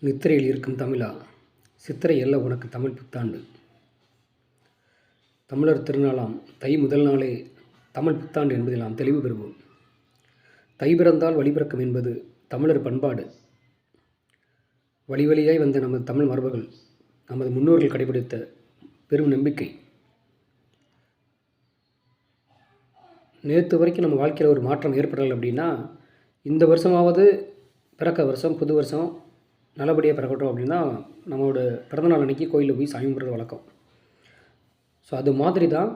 நித்திரையில் இருக்கும் தமிழா சித்திரை அல்ல உனக்கு தமிழ் புத்தாண்டு. தமிழர் திருநாளாம் தை முதல் நாளே தமிழ் புத்தாண்டு என்பதில் நாம் தெளிவு பெறுவோம். தை பிறந்தால் வழிபிறக்கும் என்பது தமிழர் பண்பாடு. வழி வழியாய் வந்த நமது தமிழ் மரபுகள் நமது முன்னோர்கள் கடைபிடித்த பெரும் நம்பிக்கை. நேற்று வரைக்கும் நம்ம வாழ்க்கையில் ஒரு மாற்றம் ஏற்படலை அப்படின்னா இந்த வருஷமாவது பிறக்க வருஷம் புது வருஷம் நல்லபடியாக பிறக்கட்டும் அப்படின்னா நம்மளோட பிறந்தநாள் அன்னைக்கு கோயிலில் போய் சாமி கும்பிட்றது வழக்கம். ஸோ அது மாதிரி தான்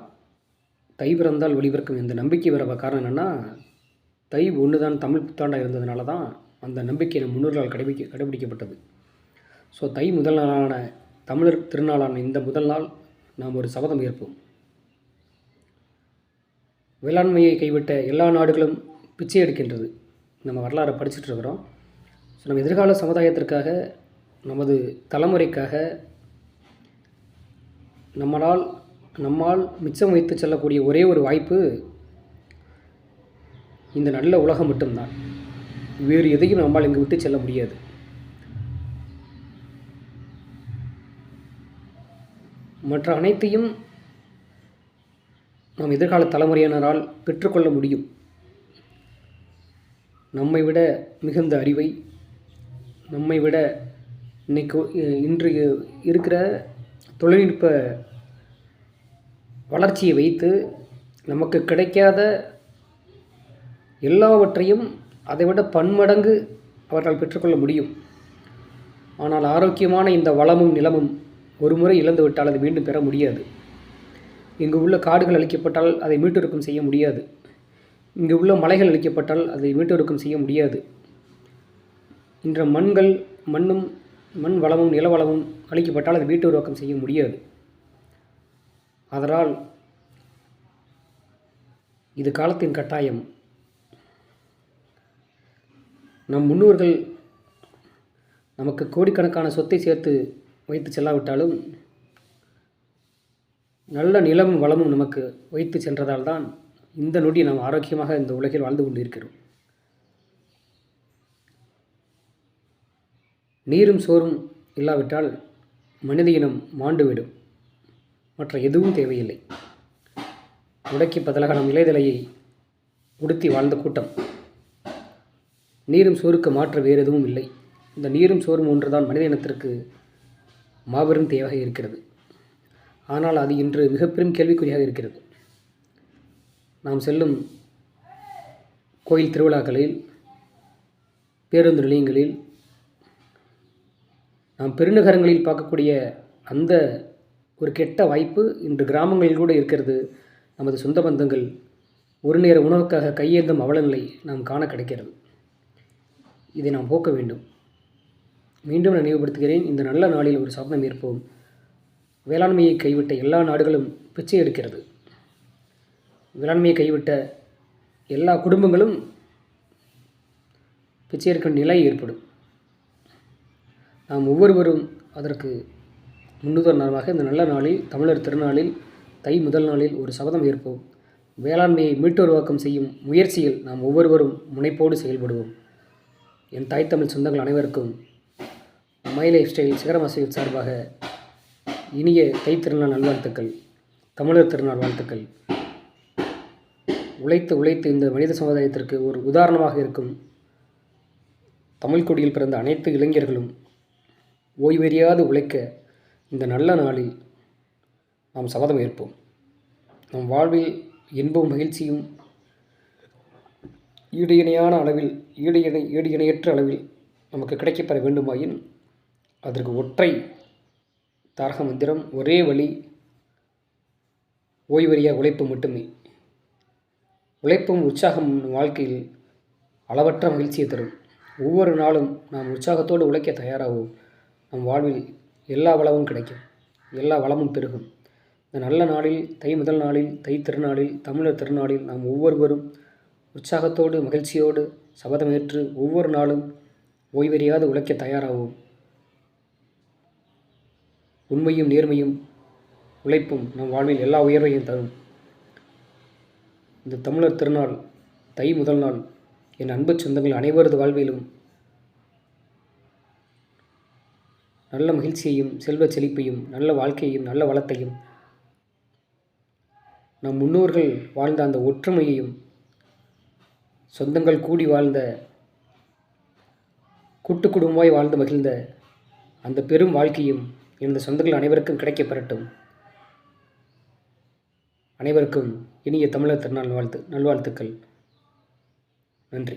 தை பிறந்தால் வெளிபிறக்கும் இந்த நம்பிக்கை வர காரணம் என்னென்னா தை ஒன்று தான் தமிழ் புத்தாண்டாக இருந்ததுனால தான் அந்த நம்பிக்கை நம் முன்னோர்களால் கடைபிடிக்க கடைபிடிக்கப்பட்டது. ஸோ தை முதல் நாளான தமிழர் திருநாளான இந்த முதல் நாள் நாம் ஒரு சபதம் ஏற்போம். வேளாண்மையை கைவிட்ட எல்லா நாடுகளும் பிச்சை எடுக்கின்றது. நம்ம வரலாறை படிச்சுட்டு இருக்கிறோம். ஸோ நம்ம எதிர்கால சமுதாயத்திற்காக நமது தலைமுறைக்காக நம்மளால் நம்மால் மிச்சம் வைத்து செல்லக்கூடிய ஒரே ஒரு வாய்ப்பு இந்த நல்ல உலகம் மட்டும்தான். வேறு எதையும் நம்மால் இங்கு விட்டு செல்ல முடியாது. மற்ற அனைத்தையும் நாம் எதிர்கால தலைமுறையினரால் பெற்றுக்கொள்ள முடியும். நம்மை விட மிகுந்த அறிவை நம்மை விட இன்னைக்கு இன்று இருக்கிற தொழில்நுட்ப வளர்ச்சியை வைத்து நமக்கு கிடைக்காத எல்லாவற்றையும் அதைவிட பன்மடங்கு அவர்கள் பெற்றுக்கொள்ள முடியும். ஆனால் ஆரோக்கியமான இந்த வளமும் நிலமும் ஒரு முறை இழந்து விட்டால் அதை மீண்டும் பெற முடியாது. இங்கு உள்ள காடுகள் அழிக்கப்பட்டால் அதை மீட்டொருக்கம் செய்ய முடியாது. இங்கு உள்ள மலைகள் அழிக்கப்பட்டால் அதை மீட்டொருக்கம் செய்ய முடியாது. இன்ற மண்கள் மண்ணும் மண் வளமும் நில வளமும் அது அதை மீட்டுருவாக்கம் செய்ய முடியாது. அதனால் இது காலத்தின் கட்டாயம். நம் முன்னோர்கள் நமக்கு கோடிக்கணக்கான சொத்தை சேர்த்து வைத்து செல்லாவிட்டாலும் நல்ல நிலமும் வளமும் நமக்கு வைத்து சென்றதால் தான் இந்த நொடி நாம் ஆரோக்கியமாக இந்த உலகில் வாழ்ந்து கொண்டிருக்கிறோம். நீரும் சோறும் இல்லாவிட்டால் மனித இனம் மாண்டுவிடும். மற்ற எதுவும் தேவையில்லை. உடக்கி பதிலாக நம் இலைதலையை உடுத்தி வாழ்ந்த கூட்டம். நீரும் சோறுக்கு மாற்ற வேறு எதுவும் இல்லை. இந்த நீரும் சோறும் ஒன்றுதான் மனித இனத்திற்கு மாபெரும் தேவையாக இருக்கிறது. ஆனால் அது இன்று மிகப்பெரும் கேள்விக்குறியாக இருக்கிறது. நாம் செல்லும் கோயில் திருவிழாக்களில் பேருந்து நிலையங்களில் நாம் பெருநகரங்களில் பார்க்கக்கூடிய அந்த ஒரு கெட்ட வாய்ப்பு இன்று கிராமங்களில் கூட இருக்கிறது. நமது சொந்த பந்தங்கள் ஒரு நேர உணவுக்காக கையேந்தும் அவலநிலை நாம் காண கிடைக்கிறது. இதை நாம் போக்க வேண்டும். மீண்டும் நான் நினைவுபடுத்துகிறேன் இந்த நல்ல நாளில் ஒரு சாபனம் ஏற்போம். வேளாண்மையை கைவிட்ட எல்லா நாடுகளும் பிச்சை எடுக்கிறது. வேளாண்மையை கைவிட்ட எல்லா குடும்பங்களும் பிச்சை எடுக்கும் நிலை ஏற்படும். நாம் ஒவ்வொருவரும் அதற்கு முன்னுதாரணமாக இந்த நல்ல நாளில் தமிழர் திருநாளில் தை முதல் நாளில் ஒரு சபதம் ஏற்போம். வேளாண்மையை மீட்டுருவாக்கம் செய்யும் முயற்சியில் நாம் ஒவ்வொருவரும் முனைப்போடு செயல்படுவோம். என் தாய் தமிழ் சொந்தங்கள் அனைவருக்கும் மை லைஃப் ஸ்டைல் சிகரமாசிகள் சார்பாக இனிய தை திருநாள் நல்வாழ்த்துக்கள் தமிழர் திருநாள் வாழ்த்துக்கள். உழைத்து உழைத்து இந்த மனித சமுதாயத்திற்கு ஒரு உதாரணமாக இருக்கும் தமிழ்குடியில் பிறந்த அனைத்து இளைஞர்களும் ஓய்வெறியாது உழைக்க இந்த நல்ல நாளில் நாம் சபதம் ஏற்போம். நம் வாழ்வில் இன்பம் மகிழ்ச்சியும் ஈடு இணையான அளவில் ஈடு இணை ஈடு இணையற்ற அளவில் நமக்கு கிடைக்கப்பெற வேண்டுமாயின் அதற்கு ஒற்றை தாரக மந்திரம் ஒரே வழி ஓய்வறியா உழைப்பு மட்டுமே. உழைப்பும் உற்சாகம் வாழ்க்கையில் அளவற்ற மகிழ்ச்சியை தரும். ஒவ்வொரு நாளும் நாம் உற்சாகத்தோடு உழைக்க தயாராகும் நம் வாழ்வில் எல்லா வளமும் கிடைக்கும். எல்லா வளமும் பெருகும். இந்த நல்ல நாளில் தை முதல் நாளில் தை திருநாளில் தமிழர் திருநாளில் நாம் ஒவ்வொருவரும் உற்சாகத்தோடு மகிழ்ச்சியோடு சபதமேற்று ஒவ்வொரு நாளும் ஓய்வறியாது உழைக்க தயாராகும் உண்மையும் நேர்மையும் உழைப்பும் நம் வாழ்வில் எல்லா உயர்வையும் தரும். இந்த தமிழர் திருநாள் தை முதல் நாள் என் அன்பு சொந்தங்கள் அனைவரது வாழ்விலும் நல்ல மகிழ்ச்சியையும் செல்வ செழிப்பையும் நல்ல வாழ்க்கையையும் நல்ல வளத்தையும் நம் முன்னோர்கள் வாழ்ந்த அந்த ஒற்றுமையையும் சொந்தங்கள் கூடி வாழ்ந்த கூட்டு குடும்பமாய் வாழ்ந்து மகிழ்ந்த அந்த பெரும் வாழ்க்கையும் எனது சொந்தங்கள் அனைவருக்கும் கிடைக்கப் பெறட்டும் அனைவருக்கும் இனிய தமிழர் திருநாள் வாழ்த்து நல்வாழ்த்துக்கள். நன்றி.